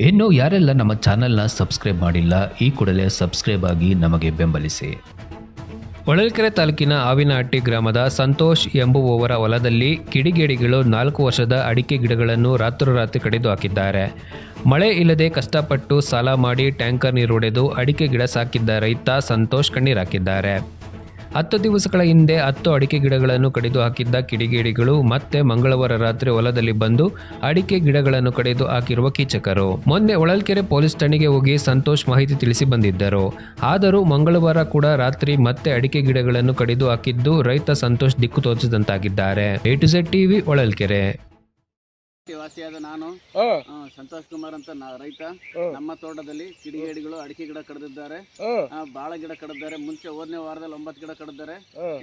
ಇನ್ನು ಯಾರೆಲ್ಲ ನಮ್ಮ ಚಾನೆಲ್ನ ಸಬ್ಸ್ಕ್ರೈಬ್ ಮಾಡಿಲ್ಲ, ಈ ಕೂಡಲೇ ಸಬ್ಸ್ಕ್ರೈಬ್ ಆಗಿ ನಮಗೆ ಬೆಂಬಲಿಸಿ. ಹೊಳಲ್ಕೆರೆ ತಾಲೂಕಿನ ಆವಿನಹಟ್ಟಿ ಗ್ರಾಮದ ಸಂತೋಷ್ ಎಂಬುವವರ ಹೊಲದಲ್ಲಿ ಕಿಡಿಗೇಡಿಗಳು ನಾಲ್ಕು ವರ್ಷದ ಅಡಿಕೆ ಗಿಡಗಳನ್ನು ರಾತ್ರೋರಾತ್ರಿ ಕಡಿದು ಹಾಕಿದ್ದಾರೆ. ಮಳೆ ಇಲ್ಲದೆ ಕಷ್ಟಪಟ್ಟು ಸಾಲ ಮಾಡಿ ಟ್ಯಾಂಕರ್ ನೀರು ಹೊಡೆದು ಅಡಿಕೆ ಗಿಡ ಸಾಕಿದ್ದ ರೈತ ಸಂತೋಷ್ ಕಣ್ಣೀರಾಕಿದ್ದಾರೆ ಹತ್ತು ದಿವಸಗಳ ಹಿಂದೆ ಹತ್ತು ಅಡಿಕೆ ಗಿಡಗಳನ್ನು ಕಡಿದು ಹಾಕಿದ್ದ ಕಿಡಿಗೇಡಿಗಳು ಮತ್ತೆ ಮಂಗಳವಾರ ರಾತ್ರಿ ಹೊಲದಲ್ಲಿ ಬಂದು ಅಡಿಕೆ ಗಿಡಗಳನ್ನು ಕಡಿದು ಹಾಕಿರುವ ಕೀಚಕರು. ಮೊನ್ನೆ ಹೊಳಲ್ಕೆರೆ ಪೊಲೀಸ್ ಠಾಣೆಗೆ ಹೋಗಿ ಸಂತೋಷ್ ಮಾಹಿತಿ ತಿಳಿಸಿ ಬಂದಿದ್ದರು. ಆದರೂ ಮಂಗಳವಾರ ಕೂಡ ರಾತ್ರಿ ಮತ್ತೆ ಅಡಿಕೆ ಗಿಡಗಳನ್ನು ಕಡಿದು ಹಾಕಿದ್ದು ರೈತ ಸಂತೋಷ್ ದಿಕ್ಕು ತೋಚದಂತಾಗಿದ್ದಾರೆ ಎ ಟು ಟಿವಿ, ಹೊಳಲ್ಕೆರೆ. ವಾಸಿಯಾದ ನಾನು. ಸಂತೋಷ್ ಕುಮಾರ್ ಅಂತ ರೈತ. ನಮ್ಮ ತೋಟದಲ್ಲಿ ಕಿಡಿಗೇಡಿಗಳು ಅಡಿಕೆ ಗಿಡ ಕಡಿದಿದ್ದಾರೆ. ಬಾಳ ಗಿಡ ಕಡಿದ್ದಾರೆ ಮುಂಚೆ ಹೋದನೇ ವಾರದಲ್ಲಿ ಒಂಬತ್ತು ಗಿಡ ಕಡ್ದಿದ್ದಾರೆ.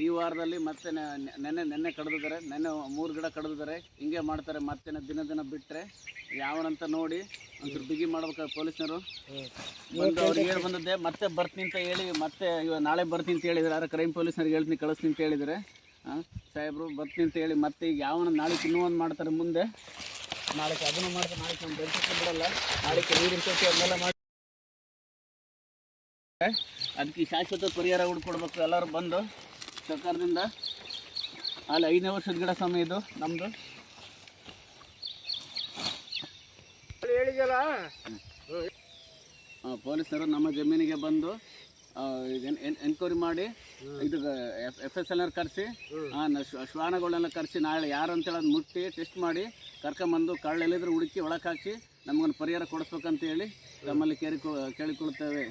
ಈ ವಾರದಲ್ಲಿ ಮತ್ತೆ ನೆನ್ನೆ ನೆನ್ನೆ ಕಡಿದಿದ್ದಾರೆ. ನೆನ್ನೆ ಮೂರು ಗಿಡ ಕಡಿದಿದ್ದಾರೆ. ಹಿಂಗೆ ಮಾಡ್ತಾರೆ. ಮತ್ತೆ ದಿನ ದಿನ ಬಿಟ್ರೆ ಯಾವನಂತ ನೋಡಿ ಒಂಚೂರು ಬಿಗಿ ಮಾಡ್ಬೇಕು ಪೊಲೀಸರು ಬಂದು ಅವ್ರಿಗೆ ಹೇಳಿ ಬಂದದ್ದೆ ಮತ್ತೆ ಬರ್ತೀನಿ ಅಂತ ಹೇಳಿ ಮತ್ತೆ ನಾಳೆ ಬರ್ತೀನಿ ಅಂತ ಹೇಳಿದ್ರೆ ಯಾರು ಕ್ರೈಮ್ ಪೊಲೀಸ್ನವ್ರಿಗೆ ಹೇಳ್ತೀನಿ ಕಳಿಸ್ತೀನಿ ಅಂತ ಹೇಳಿದರೆ ಸಾಹೇಬ್ರು ಬರ್ತೀನಿ ಅಂತ ಹೇಳಿ ಮತ್ತೆ ಈಗ ಯಾವನ ನಾಳೆ ಇನ್ನೂ ಒಂದು ಮಾಡ್ತಾರೆ ಮುಂದೆ? ನಾಳೆ ಅದನ್ನು ಮಾಡ್ತಾರೆ ನಾಳೆ ಬೆಂಕಿ ಬಿಡಲ್ಲ. ನಾಳೆ ನೀರಿನ ಇರ್ತೈತಿ ಅದನ್ನೆಲ್ಲ ಮಾಡಿ ಅದಕ್ಕೆ ಈ ಶಾಶ್ವತ ಪರಿಹಾರ ಹುಡ್ಕೊಡ್ಬೇಕು ಎಲ್ಲರೂ ಬಂದು ಸರ್ಕಾರದಿಂದ. ಅಲ್ಲಿ ಐದನೇ ವರ್ಷದ ಗಿಡ ಸಮಯ ಇದು ನಮ್ಮದು ಹೇಳಿದಲ್ಲ ಪೊಲೀಸರು ನಮ್ಮ ಜಮೀನಿಗೆ ಬಂದು ಎನ್ಕ್ವೈರಿ ಮಾಡಿ ಇದು ಎಫ್ ಎಸ್ ಎಲ್ ಆರ್ ಕರೆಸಿ ಶ್ವಾನಗಳನ್ನೆಲ್ಲ ಕರೆಸಿ ನಾಳೆ ಯಾರು ಅಂತೇಳಿ ಹೇಳೋದು ಮುಟ್ಟಿ ಟೆಸ್ಟ್ ಮಾಡಿ ಕರ್ಕೊಂಬಂದು ಕಳ್ಳೆಲ್ಲಿದ್ರೆ ಹುಡುಕಿ ಒಳಕ್ಕೆ ಹಾಕಿ ನಮಗೊಂದು ಪರಿಹಾರ ಕೊಡಿಸ್ಬೇಕಂತ ಹೇಳಿ ತಮ್ಮಲ್ಲಿ ಕೇಳಿ ಕೇಳಿಕೊಳ್ಳುತ್ತೇವೆ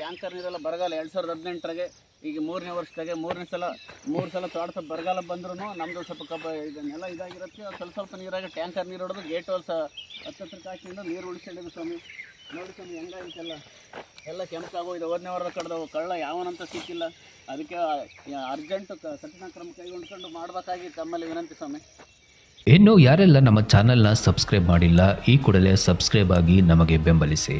ಟ್ಯಾಂಕರ್ ನೀರೆಲ್ಲ ಬರಗಾಲ ಎರಡು ಸಾವಿರದ ಹದಿನೆಂಟರಾಗೆ ಈಗ ಮೂರನೇ ವರ್ಷದಾಗೆ ಮೂರನೇ ಸಲ ಮೂರು ಸಲ ತೋಟ ಸ್ವಲ್ಪ ಬರಗಾಲ ಬಂದ್ರೂ ನಮ್ಮದು ಸ್ವಲ್ಪ ಕಬ್ಬ ಇದನ್ನೆಲ್ಲ ನೆಲ ಇದಾಗಿರುತ್ತೆ ಸ್ವಲ್ಪ ಸ್ವಲ್ಪ ನೀರಾಗಿ ಟ್ಯಾಂಕರ್ ನೀರು ಹೊಡೆದು ಗೇಟ್ ಹೊಲ್ಸ ಸಹ ಹತ್ತತ್ರಕ್ಕೆ ಹಾಕಿಕೊಂಡು ನೀರು ಉಳಿಸಿಡಿದ್ರು ಸ್ವಾಮಿ. ನೋಡಿ ಸ್ವಾಮಿ ಹೆಂಗಾಗಿತ್ತೆಲ್ಲ ಎಲ್ಲ ಕೆಂಪಾಗೋಯ್ತು ಹೋದನೇ ವಾರದ ಕಡ್ದವು ಕಳ್ಳ ಯಾವನಂತ ಸಿಕ್ಕಿಲ್ಲ. ಅದಕ್ಕೆ ಅರ್ಜೆಂಟ್ ಕಠಿಣ ಕ್ರಮ ಕೈಗೊಂಡ್ಕೊಂಡು ಮಾಡಬೇಕಾಗಿತ್ತು ತಮ್ಮಲ್ಲಿ ವಿನಂತಿ ಸ್ವಾಮಿ. ಇನ್ನು ಯಾರೆಲ್ಲ ನಮ್ಮ ಚಾನೆಲ್ನ ಸಬ್ಸ್ಕ್ರೈಬ್ ಮಾಡಿಲ್ಲ, ಈ ಕೂಡಲೇ ಸಬ್ಸ್ಕ್ರೈಬ್ ಆಗಿ ನಮಗೆ ಬೆಂಬಲಿಸಿ.